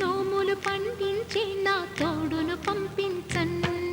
నోములు పండించి నా తోడును పంపించను.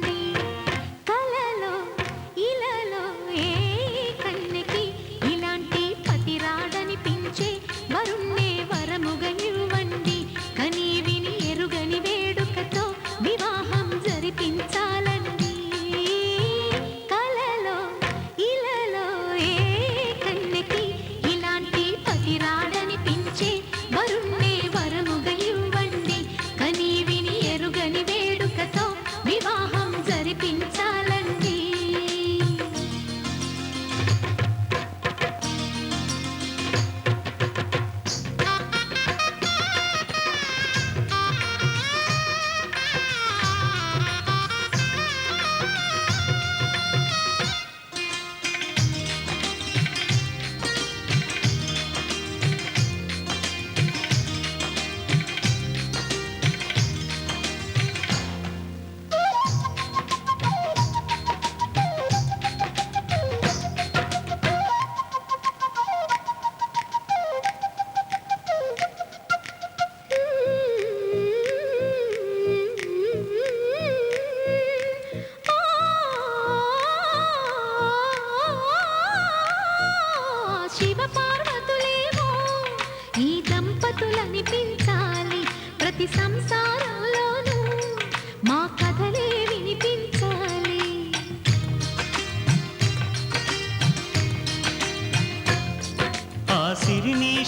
మా కథలే వినిపించాలి.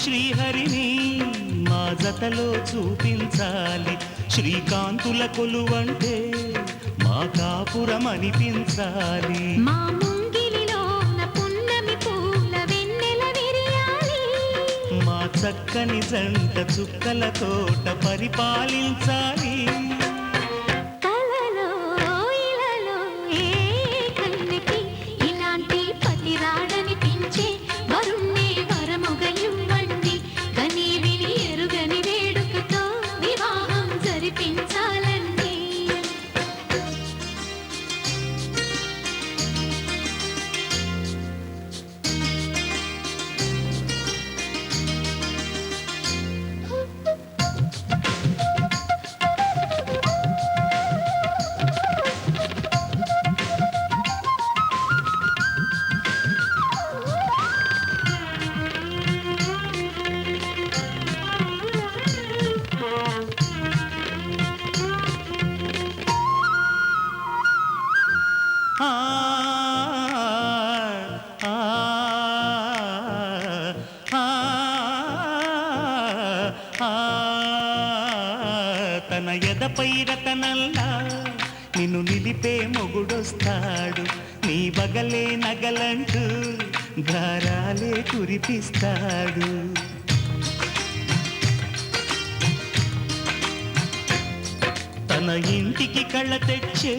శ్రీహరిని మా జతలో చూపించాలి. శ్రీకాంతుల కొలువంటే మా కాపురం అనిపించాలి మా చక్కని జంట చుక్కల తోట పరిపాలించాలి. ఎదపై రతనల్లా నిన్ను నిలిపే మొగుడొస్తాడు. నీ బగలే నగలంటూ ధారాలే కురిపిస్తాడు. తన ఇంటికి కళ్ళ తెచ్చే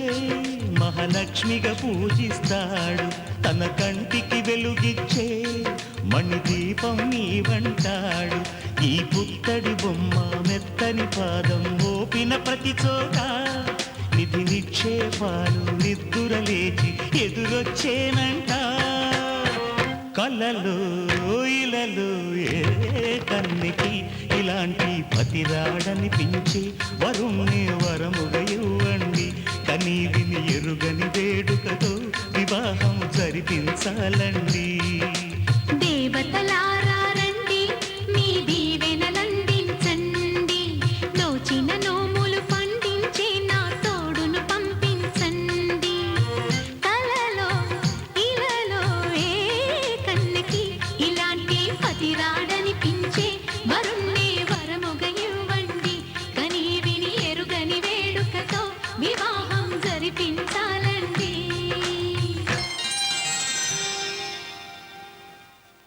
మహాలక్ష్మిగా పూజిస్తాడు. తన కంటికి వెలుగిచ్చే మణిదీపం నీవంటాడు ఈ పుత్తడి బొమ్మ మెత్తని పాదం ఓపిన ప్రతి చోట నిధి నిక్షేపాలు నిద్దుర లేచి ఎదురొచ్చేనంట. కలలో ఇలలో ఏ కన్నికి ఇలాంటి పతిరాడనిపించి వరుణ్ణి వరముగ ఇవ్వండి.